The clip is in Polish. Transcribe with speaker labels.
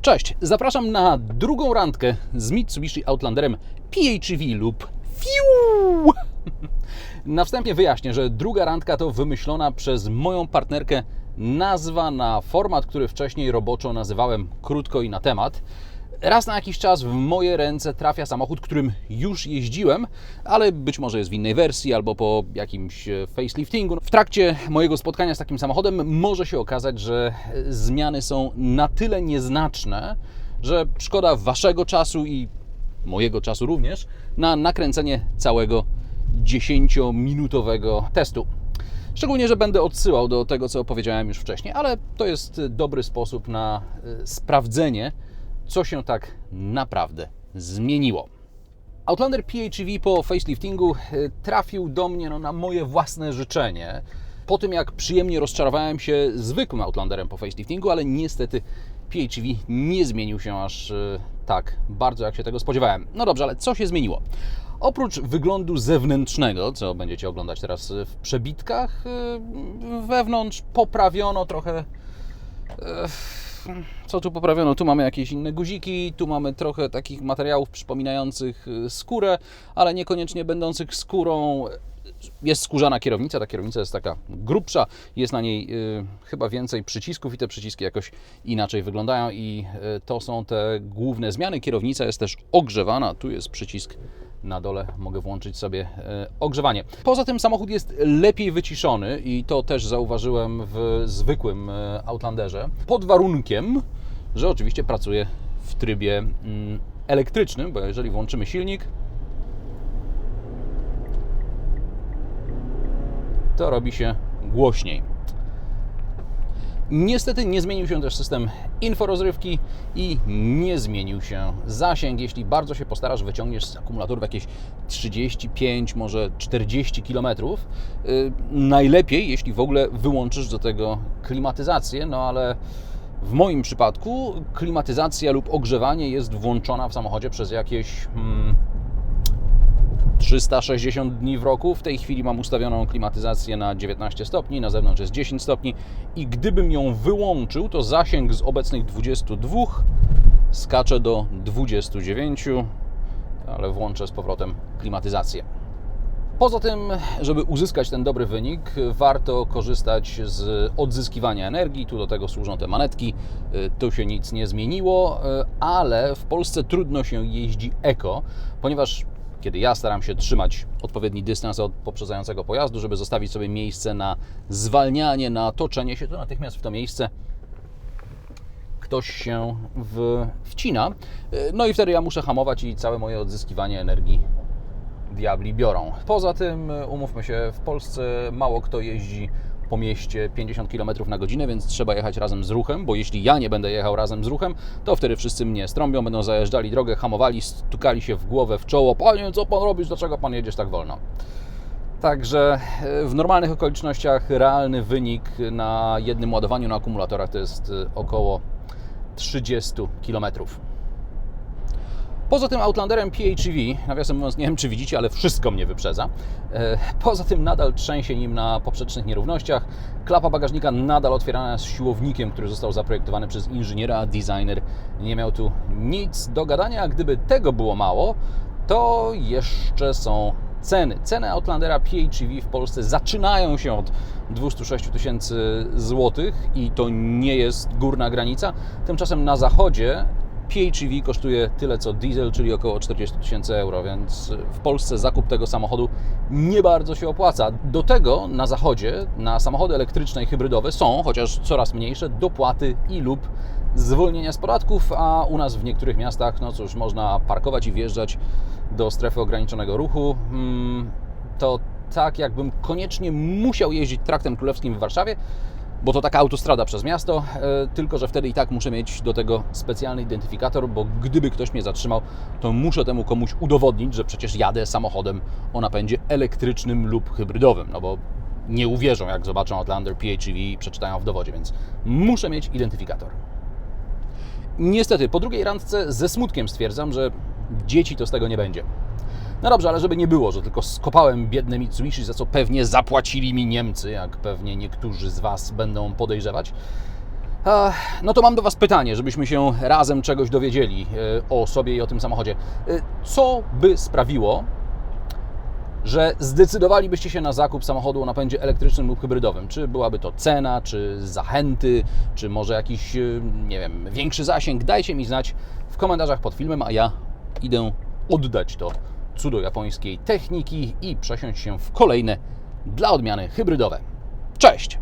Speaker 1: Cześć, zapraszam na drugą randkę z Mitsubishi Outlanderem PHEV lub FIU. Na wstępie wyjaśnię, że druga randka to wymyślona przez moją partnerkę nazwa na format, który wcześniej roboczo nazywałem krótko i na temat. Raz na jakiś czas w moje ręce trafia samochód, którym już jeździłem, ale być może jest w innej wersji albo po jakimś e, faceliftingu. W trakcie mojego spotkania z takim samochodem może się okazać, że e, zmiany są na tyle nieznaczne, że szkoda Waszego czasu i mojego czasu również na nakręcenie całego 10-minutowego testu. Szczególnie, że będę odsyłał do tego, co opowiedziałem już wcześniej, ale to jest dobry sposób na e, sprawdzenie, co się tak naprawdę zmieniło. Outlander PHEV po faceliftingu e, trafił do mnie no, na moje własne życzenie. Po tym jak przyjemnie rozczarowałem się zwykłym Outlanderem po faceliftingu, ale niestety PHEV nie zmienił się aż e, tak bardzo, jak się tego spodziewałem. No dobrze, ale co się zmieniło? Oprócz wyglądu zewnętrznego, co będziecie oglądać teraz w przebitkach, e, wewnątrz poprawiono trochę co tu poprawiono? Tu mamy jakieś inne guziki, tu mamy trochę takich materiałów przypominających y, skórę, ale niekoniecznie będących skórą. Jest skórzana kierownica, ta kierownica jest taka grubsza, jest na niej y, chyba więcej przycisków i te przyciski jakoś inaczej wyglądają i y, to są te główne zmiany. Kierownica jest też ogrzewana, tu jest przycisk na dole mogę włączyć sobie e, ogrzewanie. Poza tym samochód jest lepiej wyciszony i to też zauważyłem w zwykłym e, Outlanderze. Pod warunkiem, że oczywiście pracuje w trybie mm, elektrycznym, bo jeżeli włączymy silnik, to robi się głośniej. Niestety nie zmienił się też system inforozrywki i nie zmienił się zasięg. Jeśli bardzo się postarasz, wyciągniesz z akumulatorów jakieś 35, może 40 km. Yy, najlepiej, jeśli w ogóle wyłączysz do tego klimatyzację, no ale w moim przypadku klimatyzacja lub ogrzewanie jest włączona w samochodzie przez jakieś hmm, 360 dni w roku. W tej chwili mam ustawioną klimatyzację na 19 stopni, na zewnątrz jest 10 stopni i gdybym ją wyłączył, to zasięg z obecnych 22 skacze do 29, ale włączę z powrotem klimatyzację. Poza tym, żeby uzyskać ten dobry wynik, warto korzystać z odzyskiwania energii. Tu do tego służą te manetki. Tu się nic nie zmieniło, ale w Polsce trudno się jeździ eko, ponieważ kiedy ja staram się trzymać odpowiedni dystans od poprzedzającego pojazdu, żeby zostawić sobie miejsce na zwalnianie, na toczenie się, to natychmiast w to miejsce ktoś się w, wcina. No i wtedy ja muszę hamować i całe moje odzyskiwanie energii diabli biorą. Poza tym, umówmy się, w Polsce mało kto jeździ po mieście 50 km na godzinę, więc trzeba jechać razem z ruchem, bo jeśli ja nie będę jechał razem z ruchem, to wtedy wszyscy mnie strąbią, będą zajeżdżali drogę, hamowali, stukali się w głowę, w czoło. Panie, co pan robisz? Dlaczego pan jedziesz tak wolno? Także e, w normalnych okolicznościach realny wynik na jednym ładowaniu na akumulatorach to jest e, około 30 kilometrów. Poza tym Outlanderem PHEV, nawiasem mówiąc, nie wiem czy widzicie, ale wszystko mnie wyprzedza. E, poza tym nadal trzęsie nim na poprzecznych nierównościach. Klapa bagażnika nadal otwierana jest siłownikiem, który został zaprojektowany przez inżyniera, a designer nie miał tu nic do gadania. A gdyby tego było mało, to jeszcze są ceny. Ceny Outlandera PHEV w Polsce zaczynają się od 206 tysięcy złotych i to nie jest górna granica. Tymczasem na zachodzie PHEV kosztuje tyle co diesel, czyli około 40 tysięcy euro, więc w Polsce zakup tego samochodu nie bardzo się opłaca. Do tego na zachodzie na samochody elektryczne i hybrydowe są, chociaż coraz mniejsze, dopłaty i lub zwolnienia z podatków, a u nas w niektórych miastach, no cóż, można parkować i wjeżdżać do strefy ograniczonego ruchu. Hmm, to tak, jakbym koniecznie musiał jeździć traktem królewskim w Warszawie, bo to taka autostrada przez miasto, e, tylko że wtedy i tak muszę mieć do tego specjalny identyfikator, bo gdyby ktoś mnie zatrzymał, to muszę temu komuś udowodnić, że przecież jadę samochodem o napędzie elektrycznym lub hybrydowym, no bo nie uwierzą, jak zobaczą Outlander PHEV i przeczytają w dowodzie, więc muszę mieć identyfikator. Niestety, po drugiej randce ze smutkiem stwierdzam, że dzieci to z tego nie będzie. No dobrze, ale żeby nie było, że tylko skopałem biedne Mitsubishi, za co pewnie zapłacili mi Niemcy, jak pewnie niektórzy z Was będą podejrzewać. No to mam do Was pytanie, żebyśmy się razem czegoś dowiedzieli e, o sobie i o tym samochodzie. E, Co by sprawiło, że zdecydowalibyście się na zakup samochodu o napędzie elektrycznym lub hybrydowym? Czy byłaby to cena, czy zachęty, czy może jakiś, e, nie wiem, większy zasięg? Dajcie mi znać w komentarzach pod filmem, a ja idę oddać to cudo japońskiej techniki i przesiąść się w kolejne dla odmiany hybrydowe. Cześć!